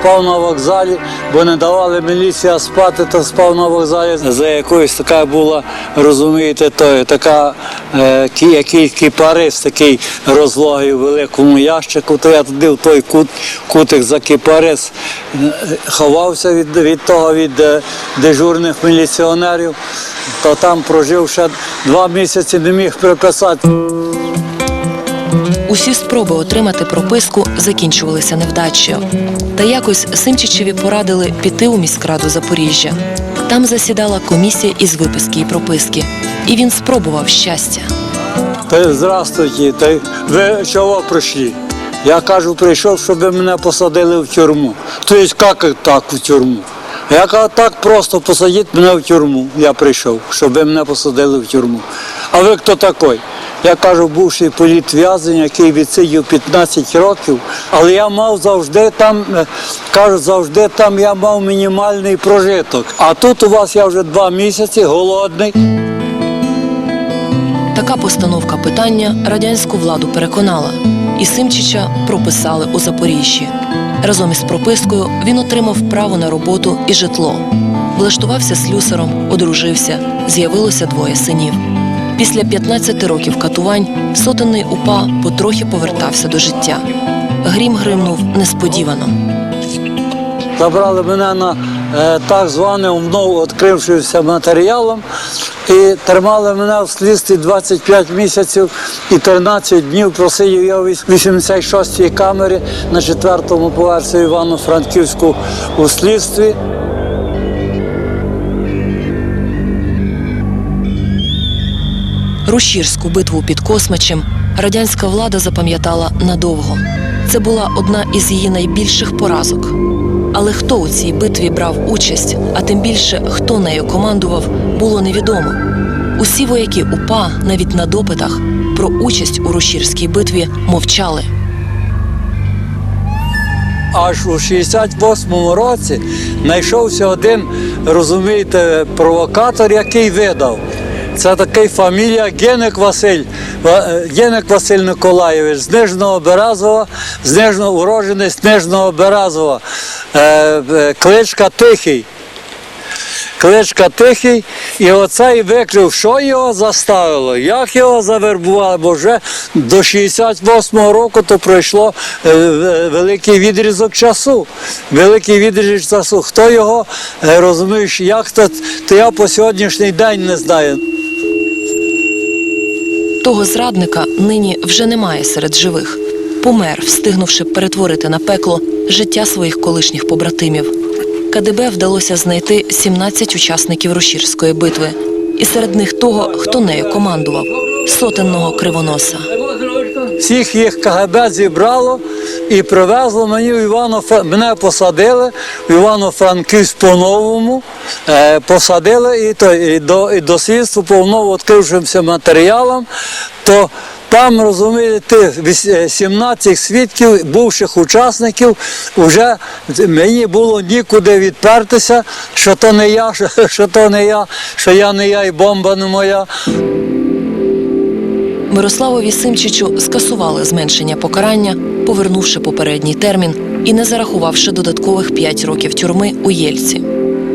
спав на вокзалі, бо не давали міліція спати, то спав на вокзалі. За якоюсь така була, розумієте, то, така е, який кіпарис, такий розлогий у великому ящику, то я туди в той кут, кутик за кіпарис е, ховався від, від того, від е, дежурних міліціонерів, то там прожив ще два місяці, не міг приписати. Усі спроби отримати прописку закінчувалися невдачею. Та якось Симчичеві порадили піти у міськраду Запоріжжя. Там засідала комісія із виписки і прописки, і він спробував щастя. Та здравствуйте, та ви чого прийшли? Я кажу, прийшов, щоб мене посадили в тюрму. Тобто, як так в тюрму? Я кажу, так просто посадіть мене в тюрму. Я прийшов, щоб мене посадили в тюрму. А ви хто такий? Я кажу, бувший політв'язень, який відсидів 15 років, але я мав завжди там, е, кажуть, завжди там я мав мінімальний прожиток. А тут у вас я вже два місяці голодний. Така постановка питання радянську владу переконала, і Симчича прописали у Запоріжжі. Разом із пропискою він отримав право на роботу і житло. Влаштувався слюсаром, одружився, з'явилося двоє синів. Після 15 років катувань сотенний упа потрохи повертався до життя. Грім гримнув несподівано. Забрали мене на е, так званим вновь відкрившимся матеріалом і тримали мене в слідстві 25 місяців і 13 днів просидів я у 86-й камері на четвертому поверсі Івано-Франківську у слідстві. Рушірську битву під Космачем радянська влада запам'ятала надовго. Це була одна із її найбільших поразок. Але хто у цій битві брав участь, а тим більше хто нею командував, було невідомо. Усі вояки УПА, навіть на допитах, про участь у Рушірській битві мовчали. Аж у 68-му році знайшовся один, розумієте, провокатор, який видав. Це такий фамілія Генек Василь, е, Генек Василь Миколаєвич з Нижного Березова, з Нижного уроженець Нижного Березова, е, е, кличка Тихий. Кличка тихий, і оцей викрив, що його заставило, як його завербували, бо вже до 68-го року то пройшло великий відрізок часу. Великий відрізок часу. Хто його розумієш, як то, то я по сьогоднішній день не знаю. Того зрадника нині вже немає серед живих. Помер, встигнувши перетворити на пекло життя своїх колишніх побратимів. КДБ вдалося знайти 17 учасників Рушірської битви, і серед них того, хто нею командував сотенного кривоноса. Всіх їх КГБ зібрало і привезло мені в Івано мене посадили в Івано-Франківськ по-новому, е, посадили і, то, і, до, і до слідства по вновь відкрившимся матеріалам, то там, розумієте, е, 17 свідків, бувших учасників, вже мені було нікуди відпертися, що то не я, що, що то не я, що я не я і бомба не моя. Мирославові Симчичу скасували зменшення покарання, повернувши попередній термін і не зарахувавши додаткових 5 років тюрми у Єльці.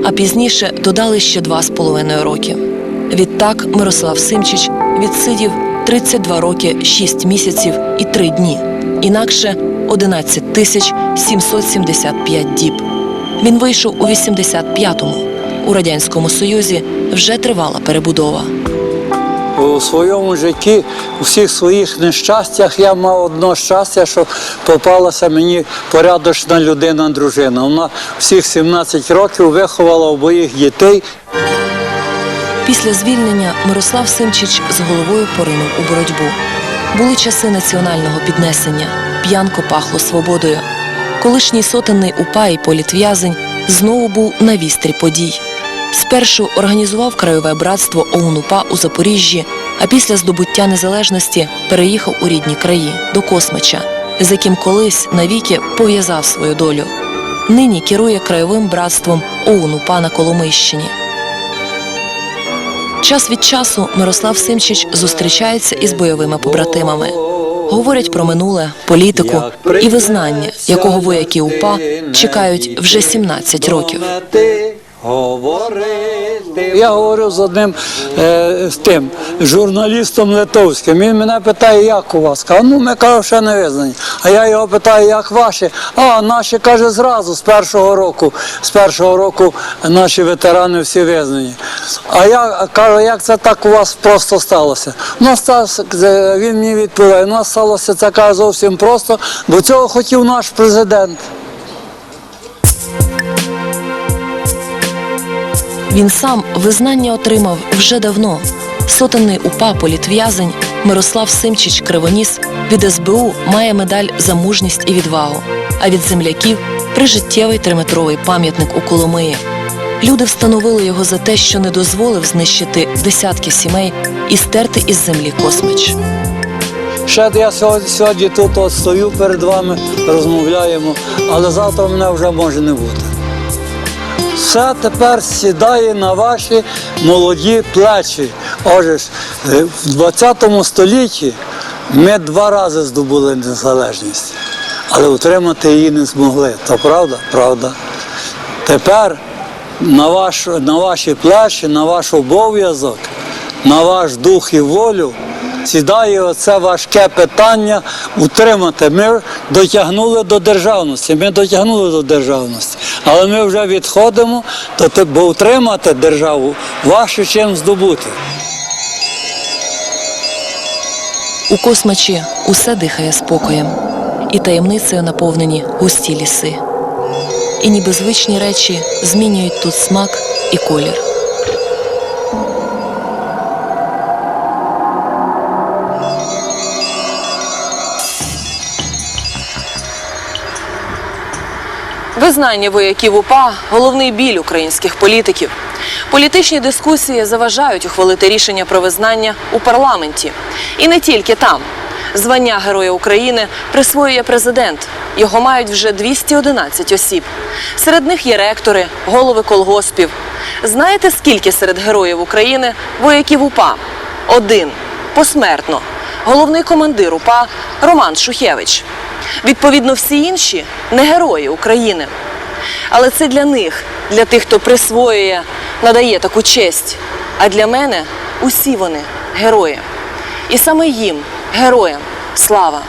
А пізніше додали ще 2,5 роки. Відтак Мирослав Симчич відсидів 32 роки 6 місяців і 3 дні, інакше 11 тисяч 775 діб. Він вийшов у 85-му. У радянському союзі вже тривала перебудова. У своєму житті, у всіх своїх нещастях я мав одно щастя, що попалася мені порядочна людина, дружина. Вона всіх 17 років виховала обоїх дітей. Після звільнення Мирослав Симчич з головою поринув у боротьбу. Були часи національного піднесення, п'янко пахло свободою. Колишній сотенний упа і політв'язень знову був на вістрі подій. Спершу організував краєве братство ОУН-УПА у Запоріжжі, а після здобуття незалежності переїхав у рідні краї до Космича, з яким колись навіки пов'язав свою долю. Нині керує краєвим братством ОУН-УПА на Коломийщині. Час від часу Мирослав Симчич зустрічається із бойовими побратимами. Говорять про минуле, політику і визнання, якого вояки УПА чекають вже 17 років. Я говорю з одним е, з тим журналістом литовським. Він мене питає, як у вас? Кажу, ну ми кажу, ще не визнані. А я його питаю, як ваші? А наші каже зразу з першого року. З першого року наші ветерани всі визнані. А я кажу, як це так у вас просто сталося? У нас він мені відповідає, у нас сталося це каже, зовсім просто, бо цього хотів наш президент. Він сам визнання отримав вже давно. Сотенний УПА політв'язень Мирослав Симчич Кривоніс від СБУ має медаль за мужність і відвагу, а від земляків прижиттєвий триметровий пам'ятник у Коломиї. Люди встановили його за те, що не дозволив знищити десятки сімей і стерти із землі космич. Ще я сьогодні, сьогодні тут от стою перед вами, розмовляємо, але завтра мене вже може не бути. Все тепер сідає на ваші молоді плечі. Отже, е, в 20 столітті ми два рази здобули незалежність, але утримати її не змогли. То правда? Правда. Тепер на, ваш, на ваші плечі, на ваш обов'язок, на ваш дух і волю сідає оце важке питання утримати. Ми дотягнули до державності, ми дотягнули до державності, але ми вже відходимо, то бо утримати державу важче, чим здобути. У космачі усе дихає спокоєм, і таємницею наповнені густі ліси. І ніби звичні речі змінюють тут смак і колір. Визнання вояків УПА головний біль українських політиків. Політичні дискусії заважають ухвалити рішення про визнання у парламенті. І не тільки там. Звання Героя України присвоює президент. Його мають вже 211 осіб. Серед них є ректори, голови колгоспів. Знаєте, скільки серед героїв України вояків УПА? Один. Посмертно. Головний командир УПА Роман Шухевич. Відповідно, всі інші не герої України. Але це для них, для тих, хто присвоює, надає таку честь. А для мене усі вони герої. І саме їм, героям, слава.